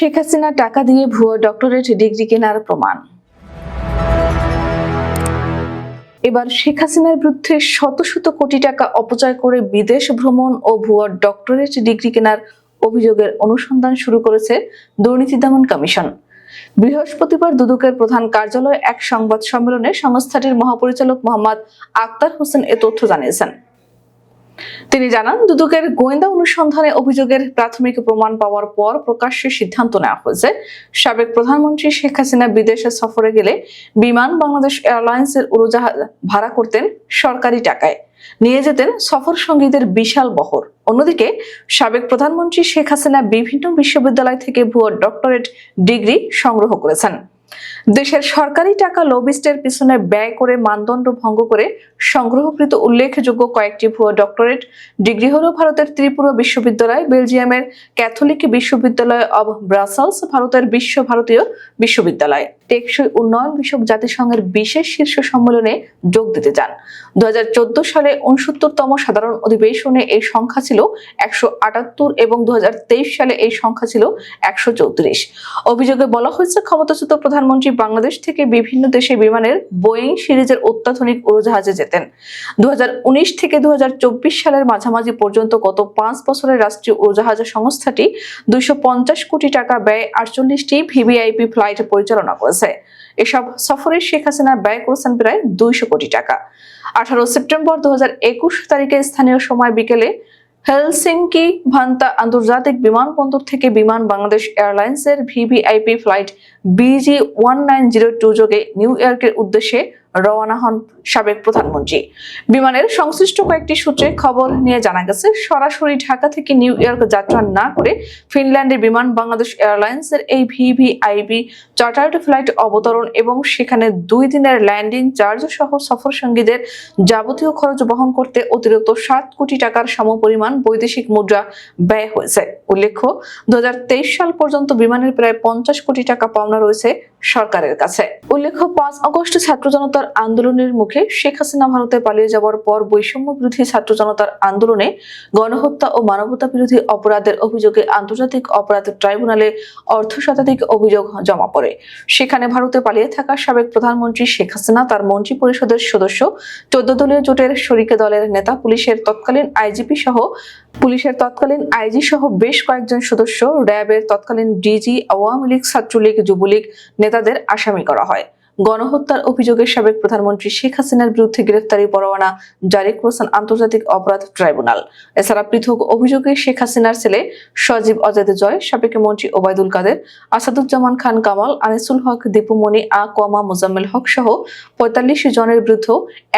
শেখ হাসিনা টাকা দিয়ে ভুয়ো ডক্টরেট ডিগ্রি কেনার প্রমাণ। এবার শেখ হাসিনার বিরুদ্ধে শত শত কোটি টাকা অপচয় করে বিদেশ ভ্রমণ ও ভুয়ো ডক্টরেট ডিগ্রি কেনার অভিযোগের অনুসন্ধান শুরু করেছে দুর্নীতি দমন কমিশন। বৃহস্পতিবার দুদকের প্রধান কার্যালয়ে এক সংবাদ সম্মেলনে সংস্থাটির মহাপরিচালক মোহাম্মদ আক্তার হোসেন এ তথ্য জানিয়েছেন। তিনি জানান, দুদকের গোয়েন্দা অনুসন্ধানে অভিযোগের প্রাথমিক প্রমাণ পাওয়ার পর প্রকাশ্যে সিদ্ধান্ত নেওয়া হয়েছে। সাবেক প্রধানমন্ত্রী শেখ হাসিনা বিদেশে সফরে গেলে বিমান বাংলাদেশ এয়ারলাইন্সের উড়োজাহাজ ভাড়া করতেন সরকারি টাকায়। নিয়ে যেতেন সফর সঙ্গীদের বিশাল বহর। অন্যদিকে, সাবেক প্রধানমন্ত্রী শেখ হাসিনা বিভিন্ন বিশ্ববিদ্যালয় থেকে ভুয়ো ডক্টরেট ডিগ্রি সংগ্রহ করেছেন। দেশের সরকারি টাকা লবিস্টের পিছনে ব্যয় করে মানদণ্ড ভঙ্গ করে সংগ্রহকৃত উল্লেখযোগ্য কয়েকটি ভুয়া ডক্টরেট ডিগ্রি হল ভারতের ত্রিপুরা বিশ্ববিদ্যালয়, বেলজিয়ামের ক্যাথলিক বিশ্ববিদ্যালয় অব ব্রাসেলস, ভারতের বিশ্বভারতীয় বিশ্ববিদ্যালয়। টেকসই উন্নয়ন বিষয়ক জাতিসংঘের বিশেষ শীর্ষ সম্মেলনে যোগ দিতে যান দু হাজার চোদ্দ সালে উনসত্তরতম সাধারণ অধিবেশনে এই সংখ্যা ছিল একশো আটাত্তর এবং দু হাজার তেইশ সালে এই সংখ্যা ছিল একশো চৌত্রিশ। অভিযোগে বলা হয়েছে, ক্ষমতাচ্যুত প্রধানমন্ত্রী বাংলাদেশ থেকে বিভিন্ন দেশে বিমানের বোয়িং সিরিজের অত্যাধুনিক উড়োজাহাজে যেতেন। দু হাজার উনিশ থেকে দু হাজার চব্বিশ সালের মাঝামাঝি পর্যন্ত গত পাঁচ বছরের রাষ্ট্রীয় উড়োজাহাজ সংস্থাটি দুইশো পঞ্চাশ কোটি টাকা ব্যয় আটচল্লিশটি ভিভিআইপি ফ্লাইট পরিচালনা করেছে। এসব সফরে শেখ হাসিনা ব্যয় করেছেন প্রায় দুইশো কোটি টাকা। আঠারো সেপ্টেম্বর দু হাজার একুশ তারিখে স্থানীয় সময় বিকেলে হেলসিংকি ভান্তা আন্তর্জাতিক বিমানবন্দর থেকে বিমান বাংলাদেশ এয়ারলাইন্সের VVIP flight BG one nine zero two যোগে নিউ ইয়র্কের উদ্দেশ্যে রওনা হন সাবেক প্রধানমন্ত্রী। বিমানের সংশ্লিষ্ট কয়েকটি সূত্রে খবর নিয়ে জানা গেছে, সরাসরি ঢাকা থেকে নিউ ইয়র্ক যাত্রা না করে ফিনল্যান্ডের বিমান বাংলাদেশ এয়ারলাইন্সের এই ভিভিআইপি চার্টার্ড ফ্লাইট অবতরণ এবং সেখানে দুই দিনের ল্যান্ডিং চার্জ সহ সফর সঙ্গীদের যাবতীয় খরচ বহন করতে অতিরিক্ত সাত কোটি টাকার সমপরিমাণ বৈদেশিক মুদ্রা ব্যয় হয়েছে। উল্লেখ্য দু হাজার তেইশ সাল পর্যন্ত বিমানের প্রায় পঞ্চাশ কোটি টাকা পাওনা রয়েছে সরকারের কাছে। উল্লেখ্য, পাঁচ আগস্ট ছাত্র জনতার আন্দোলনের মুখে শেখ হাসিনা ভারতে পালিয়ে যাওয়ার পর বৈষম্য বিরোধী ছাত্র জনতার আন্দোলনে গণহত্যা ও মানবতা বিরোধী অপরাধের অভিযোগে আন্তর্জাতিক অপরাধ ট্রাইব্যুনালে অর্ধ শতাধিক অভিযোগ জমা পড়ে। সেখানে ভারতে পালিয়ে থাকা সাবেক প্রধানমন্ত্রী শেখ হাসিনা, তার মন্ত্রী পরিষদের সদস্য, চোদ্দ দলীয় জোটের শরিকে দলের নেতা, পুলিশের তৎকালীন আইজিপি সহ, পুলিশের তৎকালীন আইজি সহ বেশ কয়েকজন সদস্য, র্যাবের তৎকালীন ডিজি, আওয়ামী লীগ, ছাত্রলীগ, যুবলীগ নেতাদের আসামি করা হয়। গণহত্যার অভিযোগে সাবেক প্রধানমন্ত্রী শেখ হাসিনার বিরুদ্ধে গ্রেফতারি পরোয়ানা জারি করেছেন আন্তর্জাতিক অপরাধ ট্রাইব্যুনাল। এছাড়া পৃথক অভিযোগে শেখ হাসিনার ছেলে সজীব অজয় জয়, সাবেক মন্ত্রী ওবায়দুল কাদের, আসাদুজ্জামান খান কামাল, আনিসুল হক, দীপুমণি আ কোয়ামা মোজাম্মেল হক সহ পঁয়তাল্লিশ জনের বিরুদ্ধে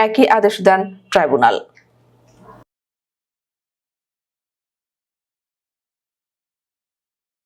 একই আদেশ দেন ট্রাইব্যুনাল।